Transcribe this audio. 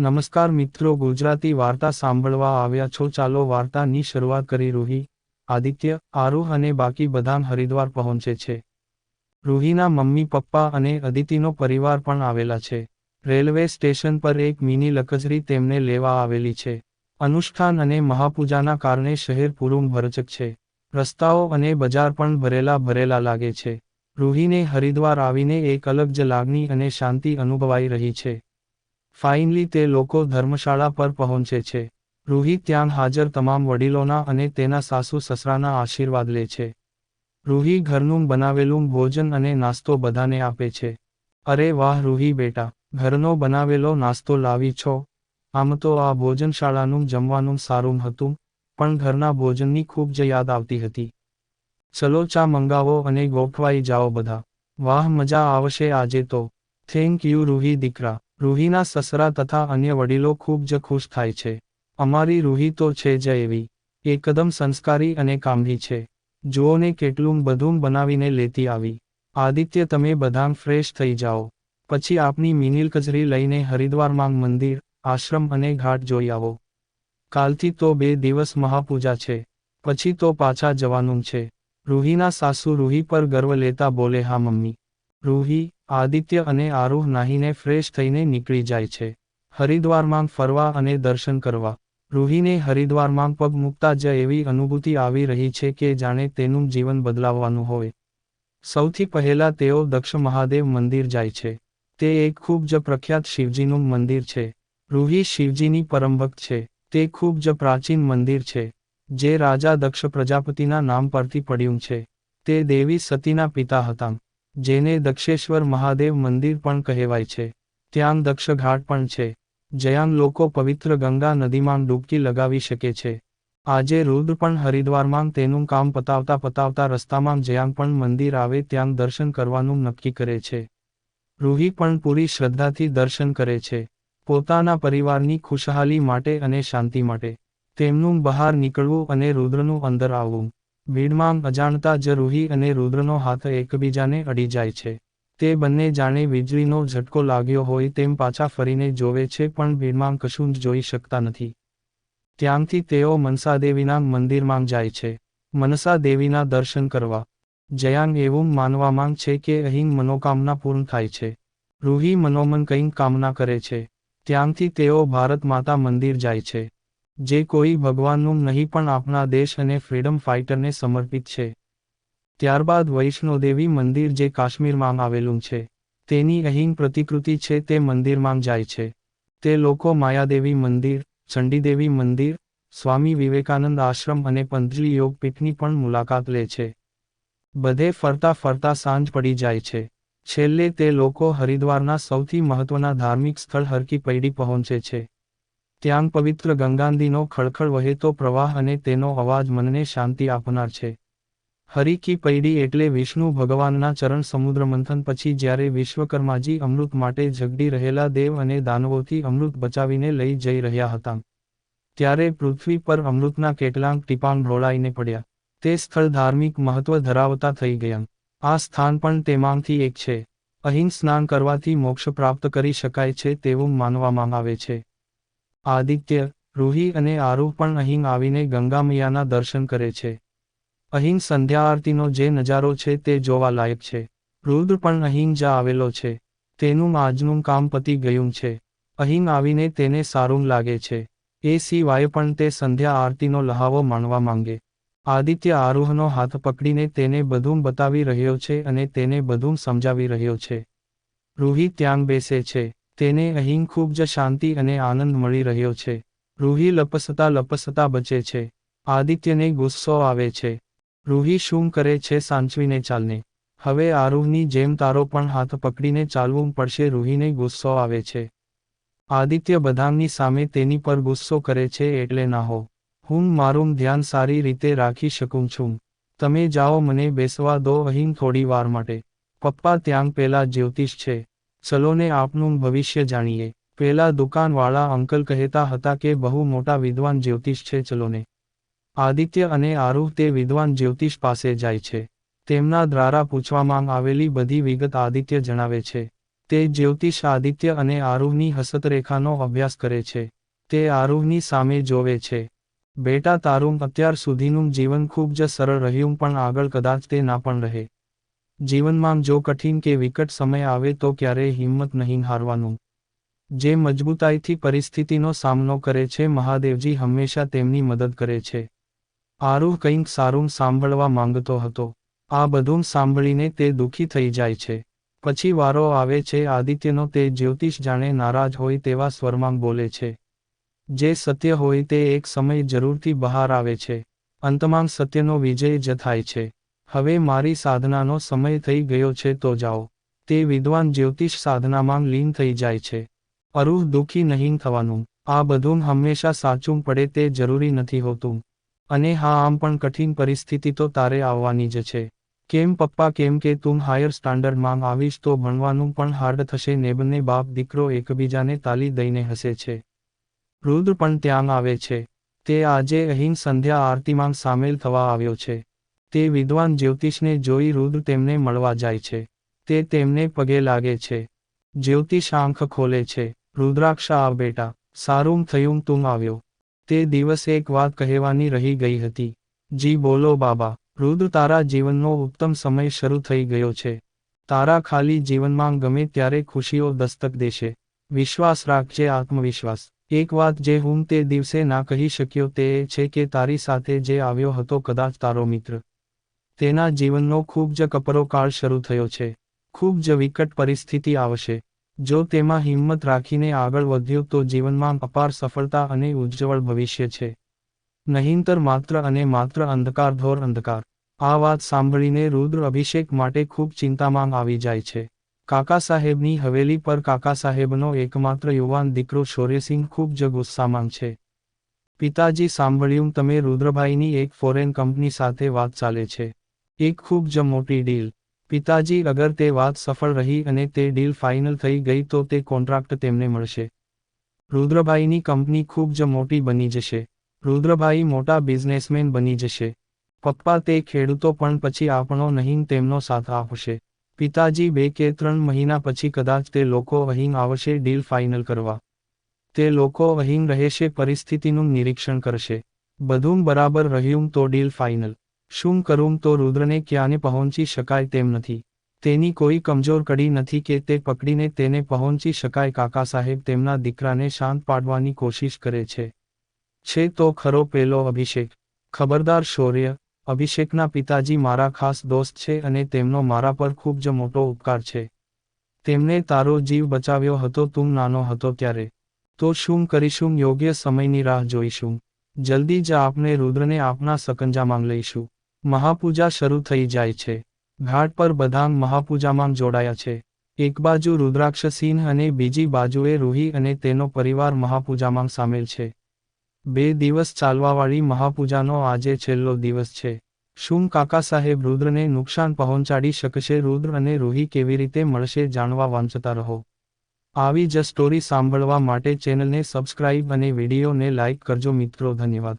નમસ્કાર મિત્રો, ગુજરાતી વાર્તા સાંભળવા આવ્યા છો. ચાલો વાર્તાની શરૂઆત કરી. રૂહી, આદિત્ય આરુહ અને બાકી બધામ હરિદ્વાર પહોંચે છે. રૂહીના મમ્મી, પપ્પા અને અદિતિનો પરિવાર પણ આવેલા છે. રેલવે સ્ટેશન પર એક મિની લકઝરી તેમને લેવા આવેલી છે. અનુષ્ઠાન અને મહાપૂજાના કારણે શહેર પૂરું ભરચક છે. રસ્તાઓ અને બજાર પણ ભરેલા ભરેલા લાગે છે. રૂહીને હરિદ્વાર આવીને એક અલગ જ લાગણી અને શાંતિ અનુભવાઈ રહી છે. ફાઇનલી તે લોકો ધર્મશાળા પર પહોંચે છે. રૂહી ત્યાં હાજર તમામ વડીલોના અને તેના સાસુ સસરાના આશીર્વાદ લે છે. રૂહી ઘરનું બનાવેલું ભોજન અને નાસ્તો બધાને આપે છે. અરે વાહ રૂહી બેટા, ઘરનો બનાવેલો નાસ્તો લાવી છો. આમ તો આ ભોજનશાળાનું જમવાનું સારું હતું, પણ ઘરના ભોજનની ખૂબ જ યાદ આવતી હતી. ચલો ચા મંગાવો અને ગોઠવાઈ જાઓ બધા. વાહ મજા આવશે આજે તો. થેન્ક યુ રૂહી દીકરા. રૂહીના સસરા તથા અન્ય વડીલો ખૂબ જ ખુશ થાય છે. અમારી રૂહી તો છે જ એવી. એકદમ સંસ્કારી અને કામની છે. જુઓને કેટલું બધું બનાવીને લેતી આવી. આદિત્ય, તમે બધાં ફ્રેશ થઈ જાઓ. પછી આપની મિનિલ કચરી લઈને હરિદ્વારમાં મંદિર, આશ્રમ અને ઘાટ જોઈ આવો. કાલથી તો બે દિવસ મહાપૂજા છે. પછી તો પાછા જવાનું છે. રૂહીના સાસુ રૂહી પર ગર્વ લેતા બોલે, હા, મમ્મી. રૂહી, આદિત્ય અને આરુહ નાહીને ફ્રેશ થઈને નીકળી જાય છે. હરિદ્વારમાં ફરવા અને દર્શન કરવા. રૂહીને હરિદ્વારમાં પગ મૂકતા જ એવી અનુભૂતિ આવી રહી છે કે જાણે તેનું જીવન બદલાવવાનું હોય. સૌથી પહેલા તેઓ દક્ષ મહાદેવ મંદિર જાય છે. તે એક ખૂબ જ પ્રખ્યાત શિવજીનું મંદિર છે. રૂહી શિવજીની પરમભક્ત છે. તે ખૂબ જ પ્રાચીન મંદિર છે, જે રાજા દક્ષ પ્રજાપતિના નામ પરથી પડ્યું છે. તે દેવી સતીના પિતા હતા. જેને દક્ષેશ્વર મહાદેવ મંદિર પણ કહેવાય છે. ત્યાં દક્ષઘાટ પણ છે. જ્યાં લોકો પવિત્ર ગંગા નદીમાં ડૂબકી લગાવી શકે છે. આજે રુદ્ર પણ હરિદ્વારમાં તેનું કામ પતાવતા પતાવતા રસ્તામાં જ્યાં પણ મંદિર આવે ત્યાં દર્શન કરવાનું નક્કી કરે છે. રૂહી પણ પૂરી શ્રદ્ધાથી દર્શન કરે છે. પોતાના પરિવારની ખુશહાલી માટે અને શાંતિ માટે. તેમનું બહાર નીકળવું અને રુદ્રનું અંદર આવવું. ભીડમાં અજાણતા જ રૂહી અને રુદ્રનો હાથ એકબીજાને અડી જાય છે. તે બંને જાણે વીજળીનો ઝટકો લાગ્યો હોય તેમ પાછા ફરીને જોવે છે પણ ભીડમાં કશું જ જોઈ શકતા નથી. ત્યાંથી તેઓ મનસાદેવીના મંદિરમાં જાય છે. મનસા દેવીના દર્શન કરવા. જયાંગ એવું માનવામાં છે કે અહીં મનોકામના પૂર્ણ થાય છે. રૂહી મનોમન કંઈક કામના કરે છે. ત્યાંથી તેઓ ભારત માતા મંદિર જાય છે. જે કોઈ ભગવાનનું નહીં પણ આપણા દેશ અને ફ્રીડમ ફાઇટરને સમર્પિત છે. ત્યારબાદ વૈષ્ણોદેવી મંદિર જે કાશ્મીરમાં આવેલું છે. તેની અહીં પ્રતિકૃતિ છે તે મંદિરમાં જાય છે. તે લોકો માયાદેવી મંદિર, ચંડીદેવી મંદિર, સ્વામી વિવેકાનંદ આશ્રમ અને પંતજલી યોગપીઠની પણ મુલાકાત લે છે. બધે ફરતા ફરતા સાંજ પડી જાય છે. છેલ્લે તે લોકો હરિદ્વારના સૌથી મહત્વના ધાર્મિક સ્થળ હરકી પૈડી પહોંચે છે. ત્યાં પવિત્ર ગંગાનદીનો ખળખળ વહેતો પ્રવાહ અને તેનો અવાજ મનને શાંતિ આપનાર છે. હરિકી પૈડી એટલે વિષ્ણુ ભગવાનના ચરણ સમુદ્ર મંથન પછી જ્યારે વિશ્વકર્માજી અમૃત માટે ઝગડી રહેલા દેવ અને દાનવોથી અમૃત બચાવીને લઈ જઈ રહ્યા હતા. ત્યારે પૃથ્વી પર અમૃતના કેટલાંક ટીપાંગ ઢોળાઈને પડ્યા. તે સ્થળ ધાર્મિક મહત્વ ધરાવતા થઈ ગયા. આ સ્થાન પણ તેમાંથી એક છે. અહીં સ્નાન કરવાથી મોક્ષ પ્રાપ્ત કરી શકાય છે તેવું માનવામાં આવે છે. આદિત્ય, રૂહી અને આરૂહ પણ અહીં આવીને ગંગામૈયાના દર્શન કરે છે. અહીં સંધ્યા આરતીનો જે નજારો છે તે જોવા લાયક છે. રુદ્ર પણ અહીં જ આવેલો છે. તેનું આજનું કામ પતી ગયું છે. અહીં આવીને તેને સારું લાગે છે. એ સિવાય પણ તે સંધ્યા આરતીનો લહાવો માણવા માંગે. આદિત્ય આરૂહનો હાથ પકડીને તેને બધું બતાવી રહ્યો છે અને તેને બધું સમજાવી રહ્યો છે. રૂહી ત્યાં બેસે છે. તેને અહીં ખૂબ જ શાંતિ અને આનંદ મળી રહ્યો છે. રૂહી લપસતા લપસતા બચે છે. આદિત્યને ગુસ્સો આવે છે. રૂહી શું કરે છે સાંચવીને ચાલને. હવે આરુહની જેમ તારો પણ હાથ પકડીને ચાલવું પડશે રૂહીને ગુસ્સો આવે છે. આદિત્ય બધાની સામે તેની પર ગુસ્સો કરે છે એટલે ના હો. હું મારું ધ્યાન સારી રીતે રાખી શકું છું. તમે જાઓ મને બેસવા દો અહીં થોડી વાર માટે. પપ્પા ત્યાં પેલા જ્યોતિષ છે. ચલોને આપનું ભવિષ્ય જાણીએ. પેલા દુકાનવાળા અંકલ કહેતા હતા કે બહુ મોટા વિદ્વાન જ્યોતિષ છે ચલોને આદિત્ય અને આરુહ તે વિદ્વાન જ્યોતિષ પાસે જાય છે. તેમના દ્વારા પૂછવામાં આવેલી બધી વિગત આદિત્ય જણાવે છે. તે જ્યોતિષ આદિત્ય અને આરુહની હસતરેખાનો અભ્યાસ કરે છે. તે આરુહની સામે જોવે છે. બેટા તારું અત્યાર સુધીનું જીવન ખૂબ જ સરળ રહ્યું, પણ આગળ કદાચ તે ના પણ રહે. જીવનમાં જો કઠિન કે વિકટ સમય આવે તો ક્યારેય હિંમત નહીં હારવાનું. જે મજબૂતાઈથી પરિસ્થિતિનો સામનો કરે છે, મહાદેવજી હંમેશા તેમની મદદ કરે છે. આરુહ કંઈક સારું સાંભળવા માંગતો હતો. આ બધું સાંભળીને તે દુઃખી થઈ જાય છે. પછી વારો આવે છે, આદિત્યનો તે જ્યોતિષ જાણે નારાજ હોય તેવા સ્વરમાં બોલે છે. જે સત્ય હોય તે એક સમય જરૂરથી બહાર આવે છે. અંતમાં સત્યનો વિજય જ થાય છે. હવે મારી સાધનાનો સમય થઈ ગયો છે તો જાઓ. તે વિદ્વાન જ્યોતિષ સાધનામાં લીન થઈ જાય છે. અરુહ દુઃખી નહીં થવાનું. આ બધું હંમેશા સાચું પડે તે જરૂરી નથી હોતું. અને હા, આમ પણ કઠિન પરિસ્થિતિ તો તારે આવવાની જ છે. કેમ પપ્પા, કેમ કે તું હાયર સ્ટાન્ડર્ડમાં આવીશ તો ભણવાનું પણ હાર્ડ થશે ને બંને બાપ, દીકરો એકબીજાને તાલી દઈને હસે છે. રુદ્ર પણ ત્યાં આવે છે. તે આજે અહીં સંધ્યા આરતીમાં સામેલ થવા આવ્યો છે. તે વિદ્વાન જ્યોતિષને જોઈ રુદ્ર તેમને મળવા જાય છે. તે તેમને પગે લાગે છે. જ્યોતિષ આંખ ખોલે છે. રુદ્રાક્ષ, આ બેટા, સારું થયું તું આવ્યો. તે દિવસ એક વાત કહેવાની રહી ગઈ હતી. જી, બોલો બાબા, રુદ્ર તારા જીવનનો ઉત્તમ સમય શરૂ થઈ ગયો છે. તારા ખાલી જીવનમાં ગમે ત્યારે ખુશીઓ દસ્તક દેશે. વિશ્વાસ રાખજે, આત્મવિશ્વાસ. એક વાત જે હું તે દિવસે ના કહી શક્યો તે એ છે કે તારી સાથે જે આવ્યો હતો કદાચ તારો મિત્ર. તેના જીવનનો ખૂબ જ કપરો કાળ શરૂ થયો છે. ખૂબ જ વિકટ પરિસ્થિતિ આવશે. જો તેમાં હિંમત રાખીને આગળ વધ્યો તો જીવનમાં અપાર સફળતા અને ઉજ્જવળ ભવિષ્ય છે. નહીંતર માત્ર અને માત્ર અંધકારધોર અંધકાર. આ વાત સાંભળીને રુદ્ર અભિષેક માટે ખૂબ ચિંતામાં આવી જાય છે. કાકા સાહેબની હવેલી પર કાકા સાહેબનો એકમાત્ર યુવાન દીકરો શૌર્યસિંહ ખૂબ જ ગુસ્સામાં છે. પિતાજી સાંભળ્યું, તમે રુદ્રભાઈની એક ફોરેન કંપની સાથે વાત ચાલે છે. એક ખૂબ જ મોટી ડીલ પિતાજી, અગર તે વાત સફળ રહી અને તે ડીલ ફાઇનલ થઈ ગઈ તો તે કોન્ટ્રાક્ટ તેમને મળશે. રુદ્રભાઈની કંપની ખૂબ જ મોટી બની જશે. રુદ્રભાઈ મોટા બિઝનેસમેન બની જશે. પપ્પા તે ખેડૂતો પણ પછી આપણો નહીં, તેમનો સાથ આપશે. પિતાજી, બે કે ત્રણ મહિના પછી કદાચ તે લોકો અહીં આવશે ડીલ ફાઇનલ કરવા. તે લોકો અહીં રહેશે, પરિસ્થિતિનું નિરીક્ષણ કરશે. બધું બરાબર રહ્યું તો ડીલ ફાઇનલ શું કરું તો રુદ્રને ક્યાંને પહોંચી શકાય તેમ નથી. તેની કોઈ કમજોર કડી નથી કે તે પકડીને તેને પહોંચી શકાય કાકા સાહેબ તેમના દીકરાને શાંત પાડવાની કોશિશ કરે છે. છે તો ખરો પેલો અભિષેક. ખબરદાર શૌર્ય. અભિષેકના પિતાજી મારા ખાસ દોસ્ત છે અને તેમનો મારા પર ખૂબ જ મોટો ઉપકાર છે. તેમને તારો જીવ બચાવ્યો હતો, તું નાનો હતો ત્યારે. તો શું કરીશું? યોગ્ય સમયની રાહ જોઈશું. જલ્દી જ આપને રુદ્રને આપના સકંજામાં લઈશું. મહાપૂજા શરૂ થઈ જાય છે. ઘાટ પર બધાં મહાપૂજામાં જોડાયા છે. એક બાજુ રુદ્રાક્ષ સિંહ અને બીજી બાજુએ રૂહી અને તેનો પરિવાર મહાપૂજામાં સામેલ છે. બે દિવસ ચાલવાવાળી મહાપૂજાનો આજે છેલ્લો દિવસ છે. શું કાકા સાહેબ રુદ્રને નુકસાન પહોંચાડી શકશે? રુદ્ર અને રૂહી કેવી રીતે મળશે જાણવા વાંચતા રહો. આવી જ સ્ટોરી સાંભળવા માટે ચેનલને સબસ્ક્રાઇબ અને વિડીયોને લાઇક કરજો મિત્રો. ધન્યવાદ.